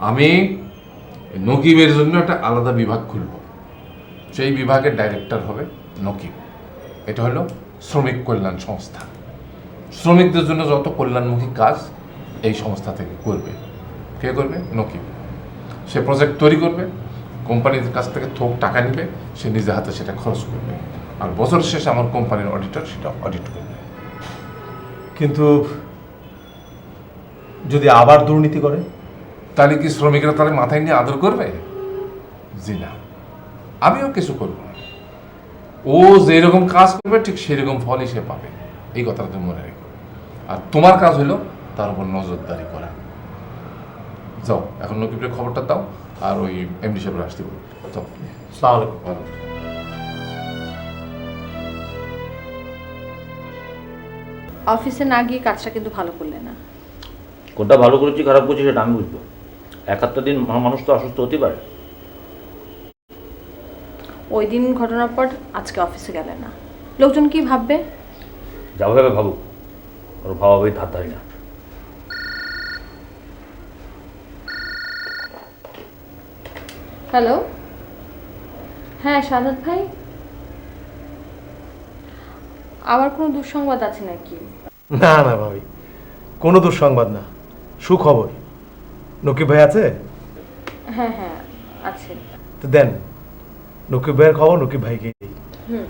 আমি নকিবের জন্য একটা আলাদা বিভাগ খুলব। সেই বিভাগের ডাইরেক্টর হবে নকিব। এটা হলো শ্রমিক কল্যাণ সংস্থা। শ্রমিকদের জন্য যত কল্যাণমুখী কাজ এই সংস্থা থেকে করবে। কে করবে? নকিব। সে প্রজেক্ট তৈরি করবে কোম্পানির কাছ থেকে থোক টাকা নেবে, সে নিজে হাতে সেটা খরচ করবে। আর বছর শেষে আমার কোম্পানির অডিটর সেটা অডিট করবে। কিন্তু যদি আবার দুর্নীতি করে তাহলে কি শ্রমিকরা তাহলে মাথায় নিয়ে আদর করবে? জি না। আমিও কিছু করব না। ও যেরকম কাজ করবে ঠিক সেরকম ফলই সে পাবে। এই কথাটা তুমি মনে রেখো। আর তোমার কাজ হলো তার উপর নজরদারি করা। যাও এখন নকিবের খবরটা দাও আর ওই এমডি সাহেব আসতে বলো যাও। সালাম আলাইকুম। ভালো অফিসে না গিয়ে কাজটা কিন্তু ভালো করলে না। কোনটা ভালো করেছি খারাপ করেছি সেটা আমি বুঝব। এক আধটা দিন মানুষ তো অসুস্থ হতে পারে। ওই দিন ঘটনার পর আজকে অফিসে গেলে না। লোকজন কি ভাববে? যা ভাবে ভাবুক। ওর ভাবাভাবি ধার ধারি না। হ্যালো? হ্যাঁ সাদাত ভাই? আবার কোনো দুঃসংবাদ আছে নাকি? না না ভাবি কোনো দুঃসংবাদ না। সুখবর। নকিব ভাই আছে? হ্যাঁ হ্যাঁ আছে। তো দেন নকিব ভাইয়ের খবর নকিব ভাইকে দিই। হুম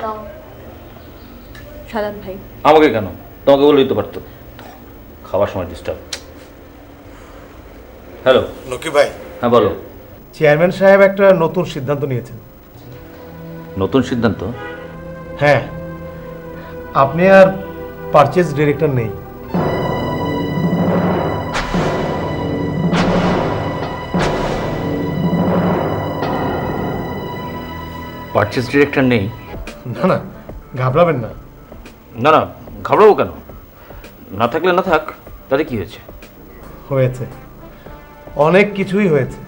নাও সাদাত ভাই। আমাকে কেন? তোমাকে বলেই তো পারতো। খাবার সময় ডিস্টার্ব হ্যালো নকিব ভাই। হ্যাঁ বলো। চেয়ারম্যান সাহেব একটা নতুন সিদ্ধান্ত নিয়েছেন। নতুন সিদ্ধান্ত? হ্যাঁ। আপনি আর পারচেজ ডিরেক্টর নেই। পারচেস ডিরেক্টর নেই। না না ঘাবড়াবেন না। না না ঘাবড়াবো কেন? না থাকলে না থাক তাতে কি হয়েছে? হয়েছে। অনেক কিছুই হয়েছে।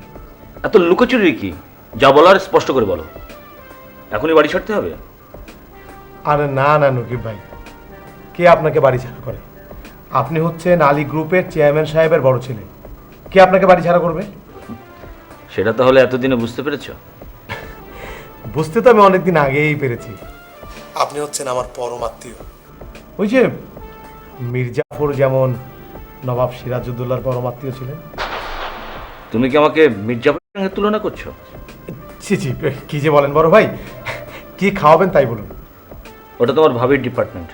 এত লুকোচুরি কি? যা বলার স্পষ্ট করে বলো। এখনই বাড়ি ছাড়তে হবে? আরে না না নকিব ভাই। কে আপনাকে বাড়ি ছাড়া করে? আপনি হচ্ছেন আলী গ্রুপের চেয়ারম্যান সাহেবের বড় ছেলে। কে আপনাকে বাড়ি ছাড়া করবে? সেটা তাহলে এতদিনে বুঝতে পেরেছ? বুঝতে তো আমি অনেকদিন আগেই পেরেছি। আপনি হচ্ছেন আমার পরম আত্মীয়। ওই যে মির্জাফর যেমন নবাব সিরাজউদ্দৌলার পরম আত্মীয় ছিলেন। তুমি কি আমাকে মির্জাফরের সঙ্গে তুলনা করছ? ছি ছি কি যে বলেন বড় ভাই কি খাওয়াবেন তাই বলুন। ওটা তোমার ভাবির ডিপার্টমেন্ট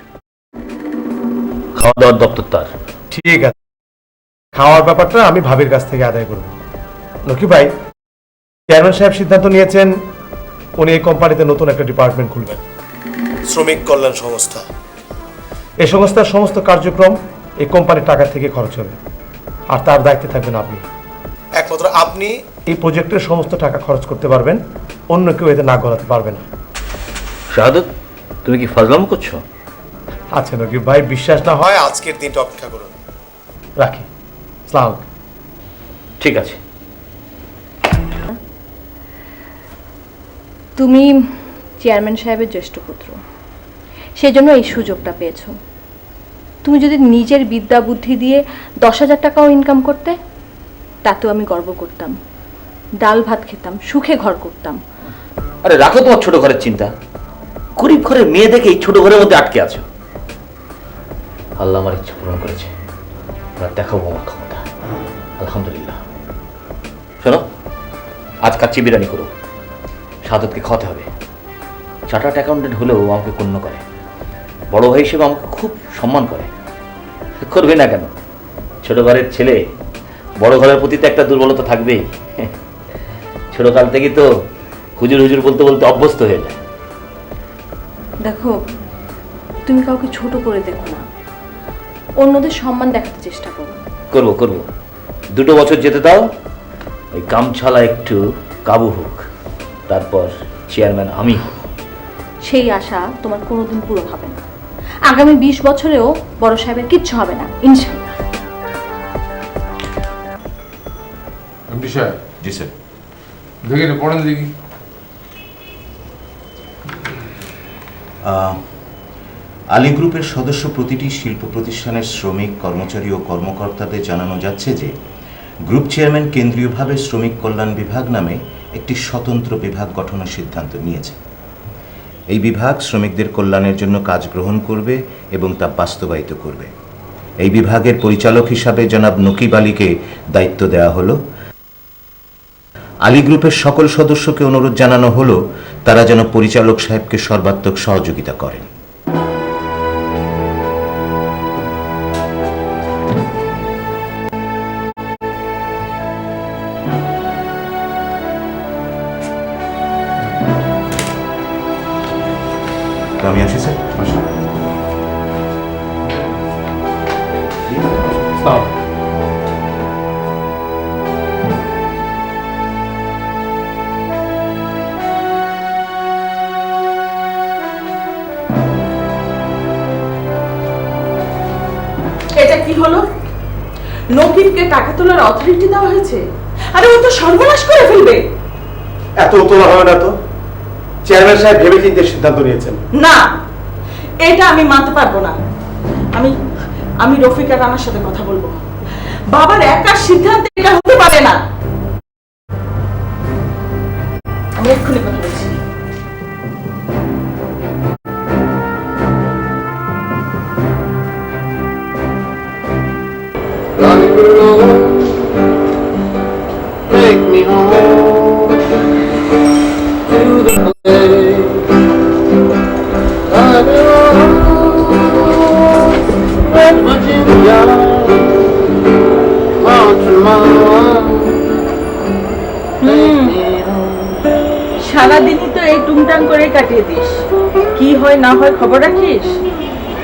খাওয়া দাওয়ার দপ্তর তার। ঠিক আছে। খাওয়ার ব্যাপারটা আমি ভাবির কাছ থেকে আদায় করব। লক্ষ্মী ভাই চেয়ারম্যান সাহেব সিদ্ধান্ত নিয়েছেন উনি এই কোম্পানিতে নতুন একটা ডিপার্টমেন্ট খুলবেন। শ্রমিক কল্যাণ সংস্থা। এই সংস্থার সমস্ত কার্যক্রম এই কোম্পানির টাকা থেকে খরচ হবে। আর তার দায়িত্বে থাকবেন আপনি। একমাত্র আপনি এই প্রজেক্টের সমস্ত টাকা খরচ করতে পারবেন অন্য কেউ এতে না গলাতে পারবে না। শাহাদত তুমি কি ফাজলাম করছ? আচ্ছা নকিব ভাই বিশ্বাস না হয় আজকের দিনটা অপেক্ষা করুন। রাখি। সালাম। ঠিক আছে। তুমি চেয়ারম্যান সাহেবের জ্যেষ্ঠ পুত্র। সেই জন্য এই সুযোগটা পেয়েছ। তুমি যদি নিজের বিদ্যা বুদ্ধি দিয়ে দশ হাজার টাকাও ইনকাম করতে, তাতেও আমি গর্ব করতাম। ডাল ভাত খেতাম, সুখে ঘর করতাম। আরে রাখো তোমার ছোট ঘরের চিন্তা। গরিব ঘরের মেয়ে দেখে এই ছোট ঘরের মধ্যে আটকে আছো। আল্লাহ আমার ইচ্ছা পূরণ করেছে। এবার দেখাবো আমার ক্ষমতা। আলহামদুলিল্লাহ। শোনো আজ কাচ্চি বিরিয়ানি করো। সাদতকে খাওয়াতে হবে। চার্টার্ড অ্যাকাউন্টেন্ট হলেও আমাকে গণ্য করে। বড় ভাই হিসেবে আমাকে খুব সম্মান করে। করবে না কেন? ছোট ঘরের ছেলে বড় ঘরের প্রতি তো একটা দুর্বলতা থাকবেই। ছোটকাল থেকেই তো হুজুর হুজুর বলতে বলতে অভ্যস্ত হয়ে যায়। দেখো তুমি কাউকে ছোট করে দেখো না। অন্যদের সম্মান দেখাতে চেষ্টা করো। করব করব। দুটো বছর যেতে দাও ওই গামছালা একটু কাবু হোক। তারপর চেয়ারম্যান আমি সেই আশা তোমার কোনোদিন পুরো হবে না। আগামী বিশ বছরেও বড় সাহেবের কিচ্ছু হবে না ইনশাল্লাহ এমডি সাহেব। জি স্যার। দেখি রে, পড়েন দেখি। আহ, আলী গ্রুপের সদস্য প্রতিটি শিল্প প্রতিষ্ঠানের শ্রমিক কর্মচারী ও কর্মকর্তাদের জানানো যাচ্ছে যে গ্রুপ চেয়ারম্যান কেন্দ্রীয়ভাবে শ্রমিক কল্যাণ বিভাগ নামে একটি স্বতন্ত্র বিভাগ গঠনের সিদ্ধান্ত নিয়েছে। এই বিভাগ শ্রমিকদের কল্যাণের জন্য কাজ গ্রহণ করবে এবং তা বাস্তবায়িত করবে। এই বিভাগের পরিচালক হিসাবে জনাব নকিব আলীকে দায়িত্ব দেওয়া হলো। আলী গ্রুপের সকল সদস্যকে অনুরোধ জানানো হলো, তারা যেন পরিচালক সাহেবকে সর্বাত্মক সহযোগিতা করেন। তো আমি আসি স্যার। এটা কি হলো? নকিবকে টাকা তোলার অথরিটি দেওয়া হয়েছে? আরে ও তো সর্বনাশ করে ফেলবে। এত তোলা হবে না তো? চেয়ারম্যান সাহেব ভেবে চিন্তে সিদ্ধান্ত নিয়েছেন। না, এটা আমি মানতে পারব না। আমি আমি রফিকা রানার সাথে কথা বলব। বাবার একার সিদ্ধান্ত এটা হতে পারে না। সারাদিনই তো এই টুংটাং করে কাটিয়ে দিস। কি হয় না হয় খবর রাখিস?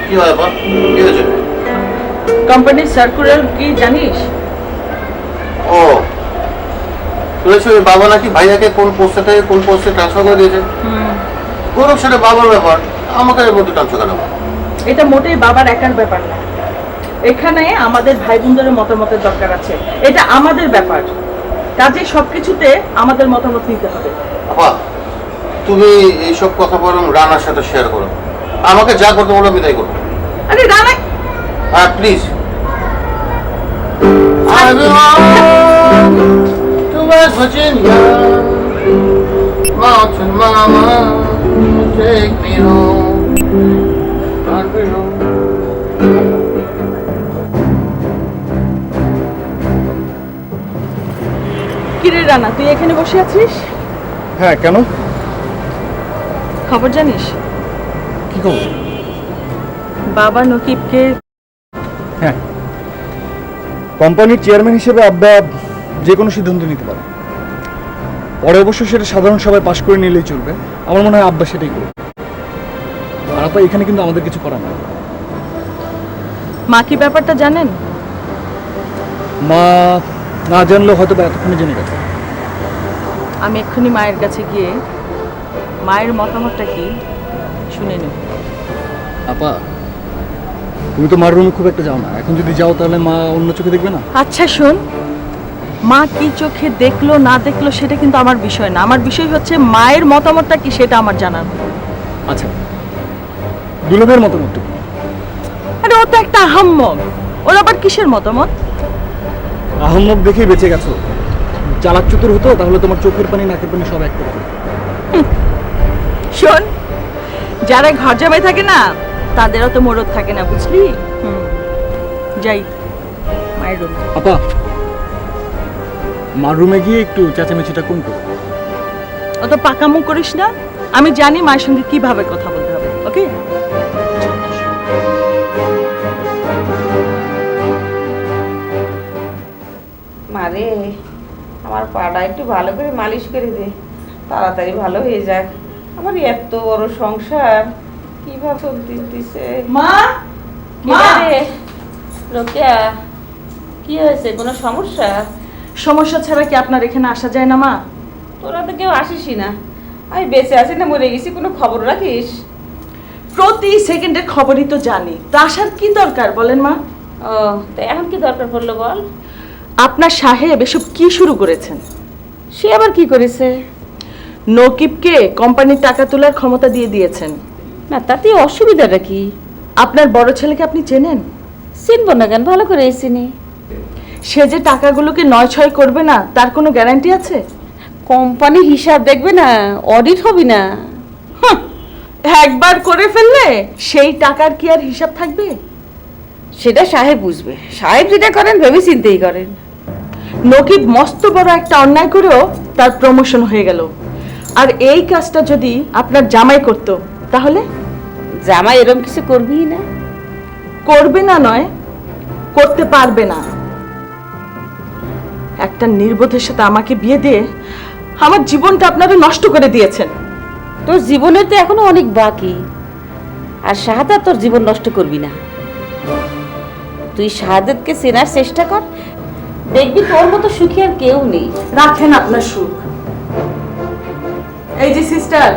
কি হয় বাবা কি হয়েছে? কোম্পানির সার্কুলার কি জানিস? ও। শুনেছি ওই বাবা নাকি ভাইয়াকে কোন পোস্টে থেকে কোন পোস্টে ট্রান্সফার করে দিয়েছে। গৌরব সেটা বাবার ব্যাপার। আমাকে এর মধ্যে ট্রান্সফার কেন এটা মোটেই বাবার একার ব্যাপার না। এখানে আমাদের ভাই বোনদের মতামতের দরকার আছে। এটা আমাদের ব্যাপার। কাজে সবকিছুতে আমাদের মতামত নিতে হবে। আপা তুমি এইসব কথা বরং রানার সাথে শেয়ার করো। আমাকে যা করতে বলো আমি তাই করব। আরে রানাই হ্যাঁ please I belong to West Virginia, Mountain Rana তুই এখানে বসে আছিস? হ্যাঁ কেন? খবর জানিস? কি খবর? বাবা নকিবকে হ্যাঁ। কোম্পানির চেয়ারম্যান হিসেবে আব্বা যে কোনো সিদ্ধান্ত নিতে পারে। পরে অবশ্য সেটা সাধারণ সবাই পাশ করে নিলেই চলবে। আমার মনে হয় আব্বা সেটাই করবে। আর আপা এখানে কিন্তু আমাদের কিছু করার না মা কি ব্যাপারটা জানেন? মা না জানলেও হয়তো বা এতক্ষণে জেনে গেছে। আমি এক্ষুনি মায়ের কাছে গিয়ে মায়ের মতামতটা কি শুনে নেব। আপা তুমি তো মার রুমে খুব একটা যাও না। এখন যদি যাও তাহলে মা অন্য চোখে দেখবে না? আচ্ছা শোন। মা কি চোখে দেখল না দেখল সেটা কিন্তু আমার বিষয় না। আমার বিষয় হচ্ছে মায়ের মতামতটা কি সেটা আমার জানার। আচ্ছা। দুলভের মতামত আরে ও তো একটা আহাম্মক। ওর আবার কিসের মতামত? আহম্মক দেখেই বেঁচে গেছো। চালাক চতুর হতো তাহলে তোমার চোখের পানি নাকের পানি সব এক করতো শোন যারা ঘর জামাই থাকে না তাদেরও তো মরদ থাকে না বুঝলি। যাই মায়ের রুমে। আপা মার রুমে গিয়ে একটু চেঁচামেচিটা কম করো। অত পাকামো করিস না আমি জানি মায়ের সঙ্গে কীভাবে কথা বলতে হবে ওকে? মারে আমার পাটা একটু ভালো করে মালিশ করে দে তাড়াতাড়ি ভালো হয়ে যাক। আমার এত বড় সংসার কীভাবে চলতেছে মা মা! রোকেয়া কি হয়েছে? কোনো সমস্যা? সমস্যা ছাড়া কি আপনার এখানে আসা যায় না মা? তোরা তো কেউ আসিসই না। আমি বেঁচে আছি না মরে গেছি কোনো খবর রাখিস? প্রতি সেকেন্ডের খবরই তো জানি তা আসার কি দরকার বলেন মা? ও তো এখন কি দরকার পড়ল বল? আপনার সাহেব এসব কি শুরু করেছেন? সে আবার কি করেছে? নকিবকে কোম্পানির টাকা তোলার ক্ষমতা দিয়ে দিয়েছেন। না তাতে অসুবিধাটা কি? আপনার বড় ছেলেকে আপনি চেনেন? চিনবো না কেন ভালো করে চিনি। সে যে টাকাগুলোকে নয় ছয় করবে না তার কোনো গ্যারান্টি আছে? কোম্পানি হিসাব দেখবে না অডিট হবে না। একবার করে ফেললে সেই টাকার কি আর হিসাব থাকবে? সেটা সাহেব বুঝবে। সাহেব যেটা করেন ভেবে চিন্তেই করেন। নকিব মস্ত বড় একটা অন্যায় করেও তার প্রমোশন হয়ে গেল। আর এই কাজটা যদি আপনার জামাই করতো তাহলে? জামা এরম কিছু করবি না। করবে না নয় করতে পারবে না। একটা নির্বোধের সাথে আমাকে বিয়ে দিয়ে আমার জীবনটা আপনারা নষ্ট করে দিয়েছেন। তোর জীবনের তো এখনও অনেক বাকি। আর শাহাদাত তোর জীবন নষ্ট করবি না। তুই শাহাদাতকে চেনার চেষ্টা কর দেখবি তোর মতো সুখী আর কেউ নেই। রাখেন আপনার সুখ। এই যে সিস্টার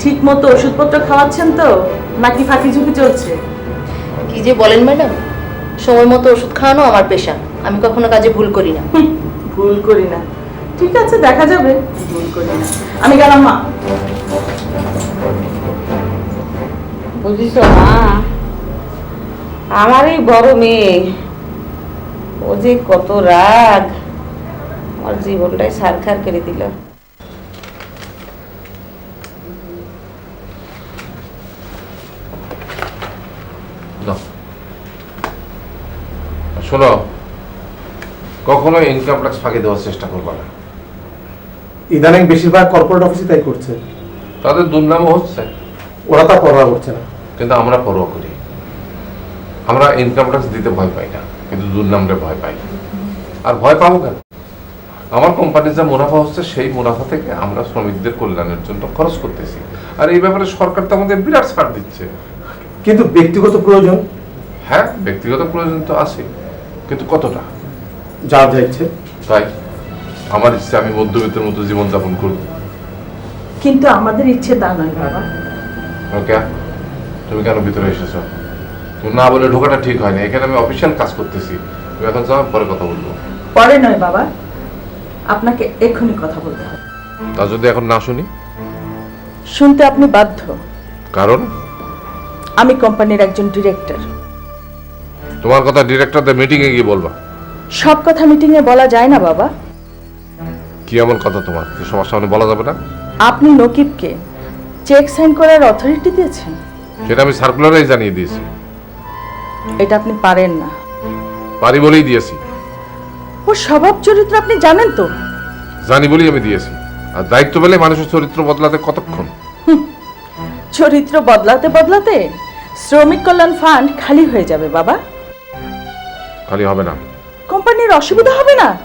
ঠিক মতো ওষুধপত্র খাওয়াচ্ছেন তো? নাকি ফাঁকি ঝুঁকি চলছে? কি যে বলেন ম্যাডাম সময় মতো ওষুধ খাওয়ানো আমার পেশা। আমি কখনো কাজে ভুল করি না। ভুল করি না। ঠিক আছে দেখা যাবে। ভুল করি না। আমি গেলাম মা। বুঝিস মা? আমার এই বড় মেয়ে ও যে কত রাগ। আমার জীবনটাই সারখার করে দিল। শোনো কখনো ইনকাম ট্যাক্স ফাঁকি দেওয়ার চেষ্টা করবা না। ইদানিং বেশিরভাগ কর্পোরেট অফিসে তাই করছে। তাদের দুর্নামও হচ্ছে। ওরা তা পরোয়া করছে না। কিন্তু আমরা পরোয়া করি। আমরা ইনকাম ট্যাক্স দিতে ভয় পাই না। কিন্তু দুর্নামটা ভয় পাই। আর ভয় পাবো কেন? আমার কোম্পানির যা মুনাফা হচ্ছে সেই মুনাফা থেকে আমরা শ্রমিকদের কল্যাণের জন্য খরচ করতেছি। আর এই ব্যাপারে সরকার তো আমাদের বিরাট ছাড় দিচ্ছে। কিন্তু ব্যক্তিগত প্রয়োজন? হ্যাঁ ব্যক্তিগত প্রয়োজন তো আছে কিন্তু কতটা? যার যা ইচ্ছে। তাই আমার ইচ্ছে আমি মধ্যবিত্তের মতো জীবনযাপন করব। কিন্তু আমাদের ইচ্ছে তা নয় বাবা। ওকে তুমি কেন ভিতরে এসেছ? না বলে ঢোকাটা ঠিক হয় না। এখানে আমি অফিসিয়াল কাজ করতেছি। তুমি এখন যাও পরে কথা বলব। পরে নয় বাবা। আপনাকে এক্ষুনি কথা বলতে হবে। তা যদি এখন না শুনি? শুনতে আপনি বাধ্য। কারণ? আমি কোম্পানির একজন ডিরেক্টর তোমার কথা ডিরেক্টরদের মিটিংয়ে গিয়ে বলবা। সব কথা মিটিংয়ে বলা যায় না বাবা। কি এমন কথা তোমার? যে সবার সামনে বলা যাবে না? আপনি নকিবকে চেক সাইন করার অথরিটি দিয়েছেন? সেটা আমি সার্কুলারেই জানিয়ে দিয়েছি। এটা আপনি পারেন না। পারি বলেই দিয়েছি। ওর স্বভাব চরিত্র আপনি জানেন তো? জানি বলেই আমি দিয়েছি। আর দায়িত্ব পেলে মানুষের চরিত্র বদলাতে কতক্ষণ? চরিত্র বদলাতে বদলাতে শ্রমিক কল্যাণ ফান্ড খালি হয়ে যাবে বাবা। খালি হবে না। কোম্পানির অসুবিধা হবে না?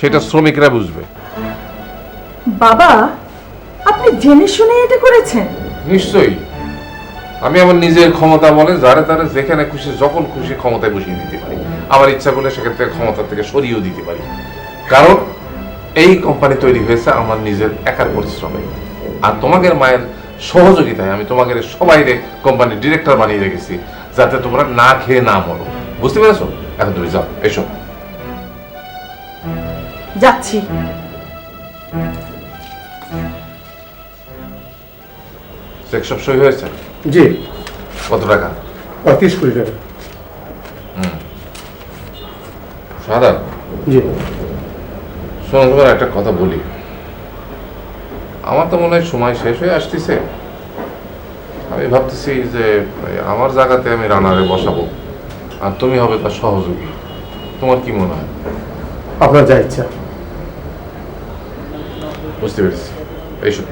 সেটা শ্রমিকরা বুঝবে। বাবা আপনি জেনে শুনে এটা করেছেন? নিশ্চয়ই। আমি আমার নিজের ক্ষমতা বলে যারে তারে যেখানে খুশি যখন খুশি ক্ষমতায় বসিয়ে দিতে পারি। আমার ইচ্ছা করলে সেক্ষেত্রে ক্ষমতা থেকে সরিয়েও দিতে পারি। কারণ এই কোম্পানি তৈরি হয়েছে আমার নিজের একার পরিশ্রমে। আর তোমাদের মায়ের সহযোগিতায় আমি তোমাদের সবাইরে কোম্পানির ডিরেক্টর বানিয়ে রেখেছি যাতে তোমরা না খেয়ে না মরো। বুঝতে পেরেছ? এখন তুমি যাও এসো। যাচ্ছি। চেক সব সই হয়েছে? জি। কত টাকা? পঁয়ত্রিশ কোটি টাকা। সাদা জি। শোনো তোমার একটা কথা বলি। আমার তো মনে হয় সময় শেষ হয়ে আসতেছে। আমি ভাবতেছি যে আমার জায়গাতে আমি রানারে বসাবো। আর তুমি হবে তার সহযোগী। তোমার কি মনে হয়? আপনার যা ইচ্ছা। বুঝতে পেরেছি। এইসব